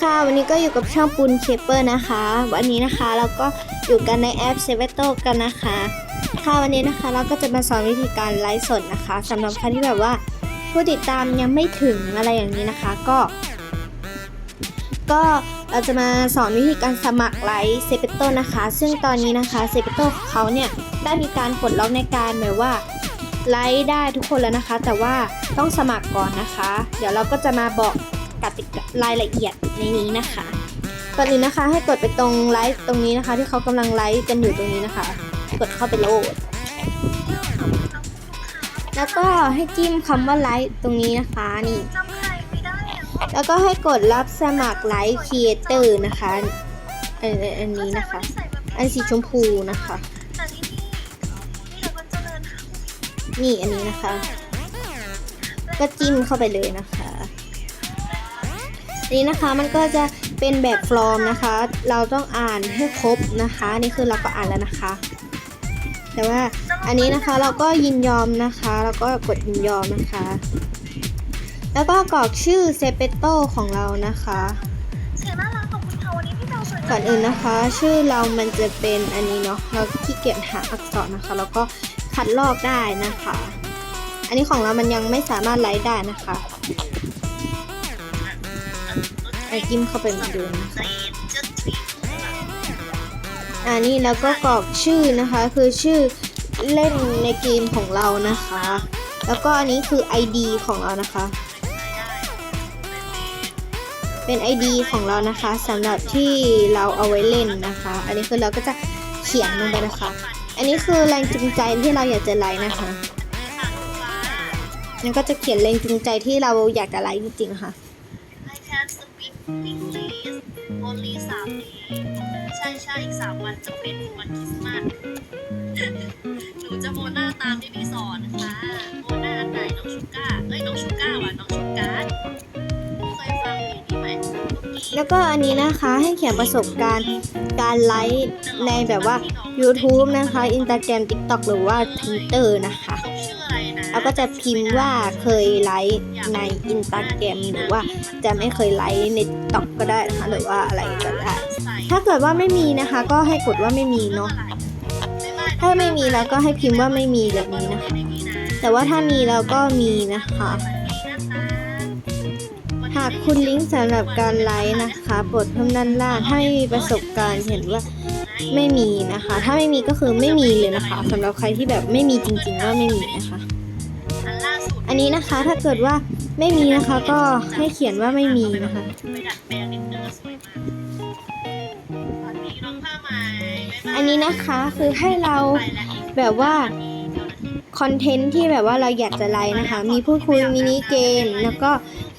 ค่ะวันนี้ก็อยู่กับช่องปุนเคเปอร์นะคะ วันนี้นะคะเราก็อยู่กันในแอปเซเวโตกันนะคะค่ะวันนี้นะคะเราก็จะมาสอนวิธีการไลฟ์สดนะคะสำหรับใครที่แบบว่าผู้ติดตามยังไม่ถึงอะไรอย่างนี้นะคะก็ ก็เราจะมาสอนวิธีการสมัครไลฟ์เซเปโตนะคะ ซึ่งตอนนี้นะคะเซเปโตของเขาเนี่ยได้มีการปลดล็อกในการแบบว่าไลฟ์ได้ทุกคนแล้วนะคะ แต่ว่าต้องสมัครก่อนนะคะ เดี๋ยวเราก็จะมาบอก กติการายละเอียดในนี้นะคะก่อนอื่นนะคะให้กดไปตรงไลฟ์ตรงนี้นะคะ ที่เขากำลังไลฟ์กันอยู่ตรงนี้นะคะ กดเข้าไปโหลด แล้วก็ให้จิ้มคำว่าไลฟ์ตรงนี้นะคะนี่ แล้วก็ให้กดรับสมัครไลฟ์ครีเอเตอร์นะคะอันอันนี้นะคะ อันสีชมพูนะคะนี่อันนี้นะคะ ก็จิ้มเข้าไปเลยนะคะ นี้นะคะมันก็จะเป็นแบบฟอร์มนะคะ เราต้องอ่านให้ครบนะคะ นี่คือเราก็อ่านแล้วนะคะ แต่ว่าอันนี้นะคะเราก็ยินยอมนะคะ แล้วก็กดยินยอมนะคะ แล้วก็กรอกชื่อเซเปโตของเรานะคะเสียงน่ารักขอบคุณค่ะวันนี้พี่เบลสวยก่อนอื่นนะคะ ชื่อเรามันจะเป็นอันนี้เนาะเราขี้เกียจหาอักษรนะคะ แล้วก็คัดลอกได้นะคะ อันนี้ของเรามันยังไม่สามารถไลฟ์ได้นะคะ ไอจิ้มเข้าไปเหมือนเดิมนะคะจะอันนี้แล้วก็กรอกชื่อนะคะคือชื่อเล่นในเกมของเรานะคะ แล้วก็อันนี้คือ ID ของเรานะคะ เป็น ID ของเรานะคะสำหรับที่เราเอาไว้เล่นนะคะ อันนี้คือเราก็จะเขียนลงไปนะคะ อันนี้คือแรงจูงใจที่เราอยากจะไลฟ์นะคะนั่นก็จะเขียนแรงจูงใจที่เราอยากจะไลฟ์จริงๆค่ะ speak English only สามปีใช่ใช่อีกสามวันจะเป็นวันคริสต์มาสหนูจะโมหน้าตามที่พี่สอนค่ะโมหน้าอันไหนน้องชูก้าเอ้ยน้องชูก้าว่ะน้องชูการ์ดเคยฟังเพลงนี้ไหมลูกกี้แล้วก็อันนี้นะคะให้เขียนประสบการณ์การไลฟ์ในแบบว่า YouTube นะคะ Instagram TikTok หรือว่า Twitter นะคะ เขาชื่ออะไรนะแล้วก็จะพิมพ์ว่าเคยไลฟ์ใน Instagram หรือว่าจะไม่เคยไลฟ์ใน TikTok ก็ได้นะคะหรือว่าอะไรก็ได้ ถ้าเกิดว่าไม่มีนะคะ ก็ให้กดว่าไม่มีเนาะถ้าไม่มีแล้วก็ให้พิมพ์ว่าไม่มีแบบนี้นะคะแต่ว่าถ้ามีแล้วก็มีนะคะหากคุณลิงก์สำหรับการไลฟ์นะคะโปรดเพิ่มด้านล่างถ้าไม่มีประสบการณ์เห็นว่าไม่มีนะคะ ถ้าไม่มีก็คือไม่มีเลยนะคะสำหรับใครที่แบบไม่มีจริงๆว่าไม่มีนะคะ อันนี้นะคะถ้าเกิดว่าไม่มีนะคะก็ให้เขียนว่าไม่มีนะคะอันนี้นะคะคือให้เราแบบว่าคอนเทนต์ที่แบบว่าเราอยากจะไลฟ์นะคะ มีพูดคุยมินิเกม แล้วก็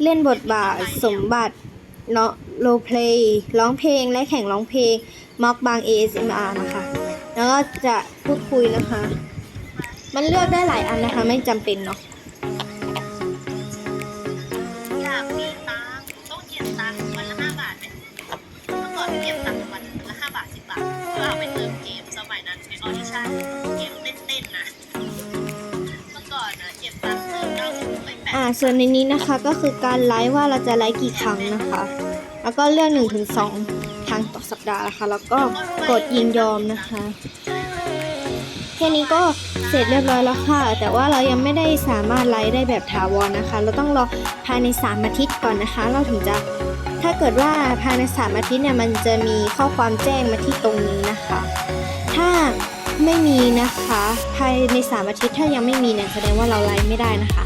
เล่นบทบาทสมบัติเนาะโรเพลย์ร้องเพลงและแข่งร้องเพลงม็อกบาง ASMR นะคะ แล้วก็จะพูดคุยนะคะ มันเลือกได้หลายอันนะคะ ไม่จำเป็นเนาะ ส่วนในนี้นะคะก็คือการไลฟ์ว่าเราจะไลฟ์กี่ครั้งนะคะ แล้วก็เลือก1นถึงสครั้งต่อสัปดาห์นะคะ แล้วก็กดยินยอมนะคะแค่นี้ก็เสร็จเรียบร้อยแล้วค่ะ แต่ว่าเรายังไม่ได้สามารถไลฟ์ได้แบบถาวรนะคะ เราต้องรอภายใน 3 อาทิตย์ก่อนนะคะ เราถึงจะถ้าเกิดว่าภายใน 3 อาทิตย์เนี่ยมันจะมีข้อความแจ้งมาที่ตรงนี้นะคะ ถ้าไม่มีนะคะ ภายใน 3 อาทิตย์ถ้ายังไม่มีเนี่ยแสดงว่าเราไลฟ์ไม่ได้นะคะ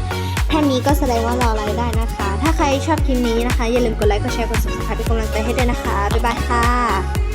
ถ้ามีก็แสดงว่าเราไลฟ์ได้นะคะ ถ้าใครชอบคลิปนี้นะคะ อย่าลืมกดไลค์กดแชร์กด subscribe เป็นกำลังใจให้ด้วยนะคะ บ๊ายบายค่ะ